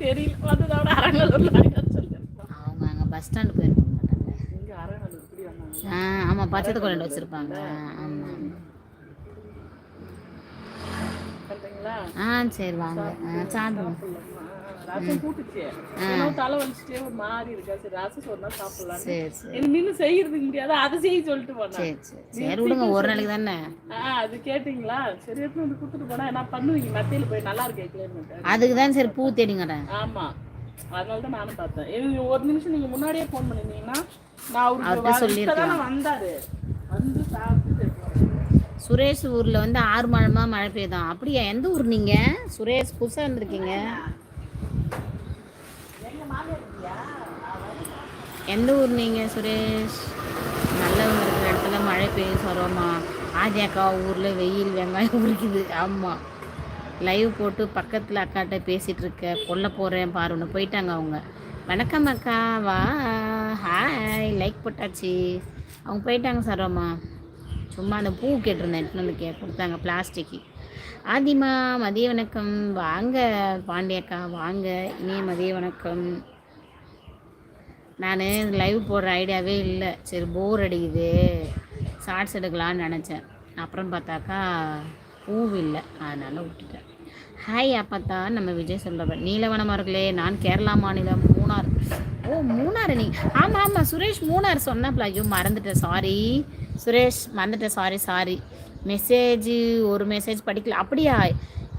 தெரியல. வந்ததோட அரங்கலூர்ல அவங்க அங்க பஸ் ஸ்டாண்டு ஆ ஆமா பச்சை குழந்தை வச்சிருப்பாங்க. ஆமா. ஆ சரி வாங்க. ஒரு நாளைக்கு தானே. அது கேட்டிங்களா? சரி எடுத்து வந்து கொடுத்துட்டு போனா என்ன பண்ணுவீங்க? மத்தியில போய் நல்லா இருக்கு அதுக்கு தான் சரி பூ தேடிங்கிறேன் ஆமா. அதனால தான் நானும் பார்த்தேன். ஒரு நிமிஷம் நீங்க முன்னாடியே ஃபோன் பண்ணிருந்தீங்கன்னா நான் அவருக்கு. இப்பதானே வந்தாரு. வந்து சாப்பிட்டு சுரேஷ் ஊர்ல வந்து ஆறு மாதமா மழை பெய்யுதான் அப்படியா? எந்த ஊர் நீங்க? சுரேஷ் புதுசா இருந்திருக்கீங்க எந்த ஊர் நீங்க சுரேஷ்? நல்லவங்க இருக்கிற இடத்துல மழை பெய்யும் சொல்லுவோமா ஆதி அக்கா ஊர்ல வெயில் வெங்காயம் உரிக்குது. ஆமா. லைவ் போட்டு பக்கத்தில் அக்காட்ட பேசிட்டு இருக்க. கொல்ல போகிறேன் பாருன்னு போயிட்டாங்க அவங்க. வணக்கம் அக்கா. வா. ஹாய் லைக் போட்டாச்சு. அவங்க போயிட்டாங்க சரோமா. சும்மா அந்த பூ கேட்டிருந்தேன் எடுத்துன்னு வந்து கே கொடுத்தாங்க பிளாஸ்டிக்கு ஆதிமா மதிய வணக்கம். வாங்க பாண்டியக்கா வாங்க. இனிய மதிய வணக்கம். நான் லைவ் போடுற ஐடியாவே இல்லை. சரி போர் அடிக்குது. ஷார்ட்ஸ் எடுக்கலான்னு நினச்சேன். அப்புறம் பார்த்தாக்கா பூ இல்லை. அதனால் விட்டுட்டேன். ஹாய் அப்பத்தா. நம்ம விஜய் சொல்கிறவர் நீலவனம் அவர்களே நான் கேரளா மாநிலம் மூணார் ஓ மூணார் நீ? ஆமாம் ஆமாம் சுரேஷ் மூணார் சொன்னப்பல ஐயோ மறந்துட்டேன். சாரி சுரேஷ் மறந்துட்டேன். சாரி சாரி மெசேஜ் ஒரு மெசேஜ் படிக்கல. அப்படியா?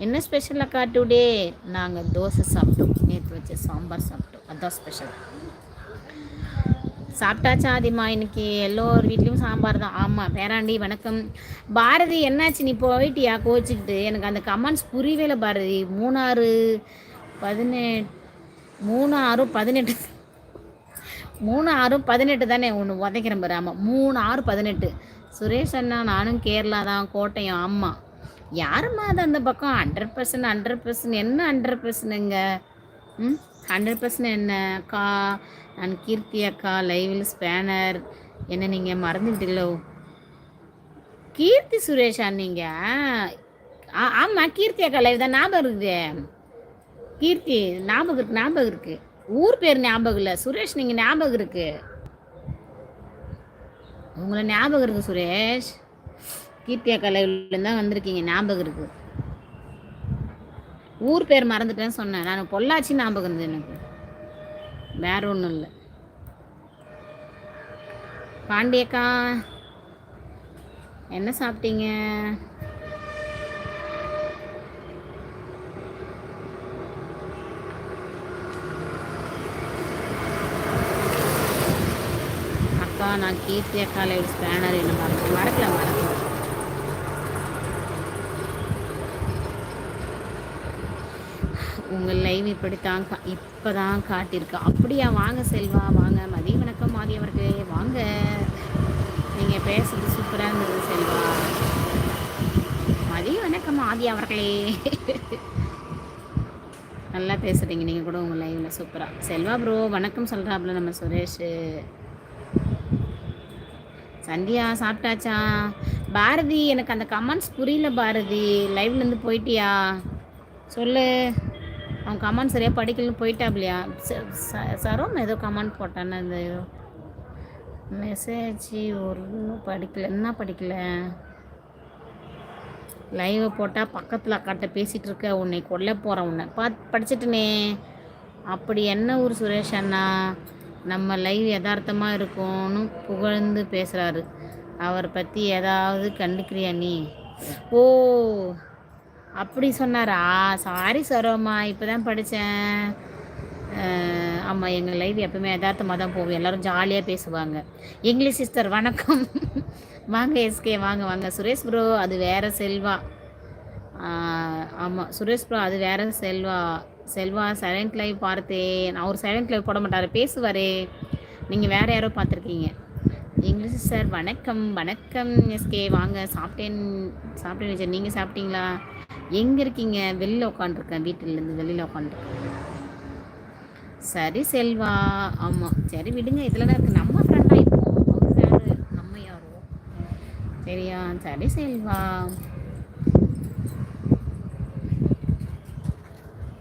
என்ன ஸ்பெஷல் அக்கா டுடே நாங்கள் தோசை சாப்பிட்டோம். நேற்று வச்ச சாம்பார் சாப்பிட்டோம். அதுதான் ஸ்பெஷல் சாப்பிட்டாச்சா ஆதிமா? இன்னைக்கு எல்லோர் வீட்லேயும் சாம்பார் தான். ஆமாம் பேராண்டி வணக்கம். பாரதி என்னாச்சு? நீ போயிட்டியா? கோச்சிக்கிட்டு. எனக்கு அந்த கமெண்ட்ஸ் புரியவே இல்லை பாரதி. மூணாறு பதினெட்டு மூணு ஆறு பதினெட்டு மூணு ஆறு பதினெட்டு தானே? ஒன்று உதைக்கிறேன் பாரு ஆமாம் மூணு ஆறு பதினெட்டு. சுரேஷ் அண்ணா நானும் கேரளா தான் கோட்டையம் ஆமாம் யாரும்மா அது அந்த பக்கம்? ஹண்ட்ரட் பர்சன்ட் ஹண்ட்ரட் பர்சன்ட் என்ன ஹண்ட்ரட் பர்சன்ட்டுங்க ம்? ஹண்ட்ரட் பர்சன்ட் என்ன? அக்கா நான் கீர்த்தி அக்கா லைவில் ஸ்பேனர் என்ன நீங்கள் மறந்துவிட்டீங்களோ கீர்த்தி சுரேஷா நீங்கள் ஆமாம் கீர்த்தி அக்கா லைவ் தான். ஞாபகம் இருக்குது. கீர்த்தி ஞாபகம் இருக்குது ஞாபகம் இருக்குது ஊர் பேர் ஞாபகம் இல்லை. சுரேஷ் நீங்கள் ஞாபகம் இருக்கு. உங்களை ஞாபகம் இருக்கு சுரேஷ். கீர்த்தியா அக்கா தான் வந்திருக்கீங்க ஞாபகம் இருக்கு. ஊர் பேர் மறந்துட்டேன்னு சொன்னேன். நான் பொள்ளாச்சி ஞாபகம் இருந்தது எனக்கு. வேற ஒன்றும் இல்லை. பாண்டியக்கா என்ன சாப்பிட்டீங்க? அக்கா நான் கீர்த்தி அக்கா லைவ் ஸ்பேனர் என்ன மறக்க மறக்கல மறக்கல உங்கள் லைவ் இப்படித்தான் கா இப்போ தான் காட்டியிருக்கு அப்படியா? வாங்க செல்வா வாங்க. மதிய வணக்கம் மாதி அவர்களே வாங்க. நீங்கள் பேசுறது சூப்பராக இருந்தது செல்வா. மதிய வணக்கம் ஆதி அவர்களே நல்லா பேசுகிறீங்க நீங்கள் கூட உங்கள் லைவில் சூப்பராக செல்வா ப்ரோ வணக்கம் சொல்கிறாப்புல நம்ம சுரேஷ். சந்தியா சாப்பிட்டாச்சா? பாரதி எனக்கு அந்த கமெண்ட்ஸ் புரியல பாரதி. லைவ்லேருந்து போயிட்டியா? சொல்லு. அவன் கமெண்ட் சரியாக படிக்கலன்னு போயிட்டாப்லையா? சரோம் ஏதோ கமெண்ட் போட்டானே அந்த ஏதோ. மெசேஜ் ஒன்றும் படிக்கல. என்ன படிக்கல? லைவை போட்டால் பக்கத்தில் அக்காட்ட பேசிகிட்டு இருக்க. உன்னை கொல்ல போகிறேன் உன்னை. பார்த்து படிச்சிட்டுனே. அப்படி என்ன ஊர் சுரேஷ் அண்ணா? நம்ம லைவ் யதார்த்தமாக இருக்கும்னு புகழ்ந்து பேசுகிறாரு அவரை பற்றி ஏதாவது கண்டுக்கிறியா நீ? ஓ அப்படி சொன்னாரா? சாரி சரோம்மா இப்போ தான் படித்தேன் ஆமாம் எங்கள் லைவ் எப்பவுமே யதார்த்தமாக தான் போகும். எல்லோரும் ஜாலியாக பேசுவாங்க. இங்கிலீஷ் சிஸ்டர் வணக்கம். வாங்க எஸ்கே வாங்க வாங்க. சுரேஷ் ப்ரோ அது வேறு செல்வா. ஆமாம் சுரேஷ் ப்ரோ அது வேறு செல்வா. செல்வா சைலண்ட் லைவ் பார்த்தேன். அவர் சைலண்ட் லைவ் போட மாட்டார் பேசுவாரே. நீங்கள் வேறு யாரோ பார்த்துருக்கீங்க. இங்கிலீஷ் சார் வணக்கம் வணக்கம் எஸ்கே வாங்க சாப்பிட்டேன். சாப்பிட்டேன் சார் நீங்கள் சாப்பிட்டீங்களா? எங்கே இருக்கீங்க? வெளியில் உட்காந்துருக்கேன் வீட்டிலேருந்து வெளியில் உட்காந்துருக்கேன் சரி செல்வா. ஆமாம் சரி விடுங்க. இதில் தான் இருக்குது நம்ம ஃப்ரெண்டாக இப்போ அவர் நம்ம யாரோ. சரியா? சரி செல்வா.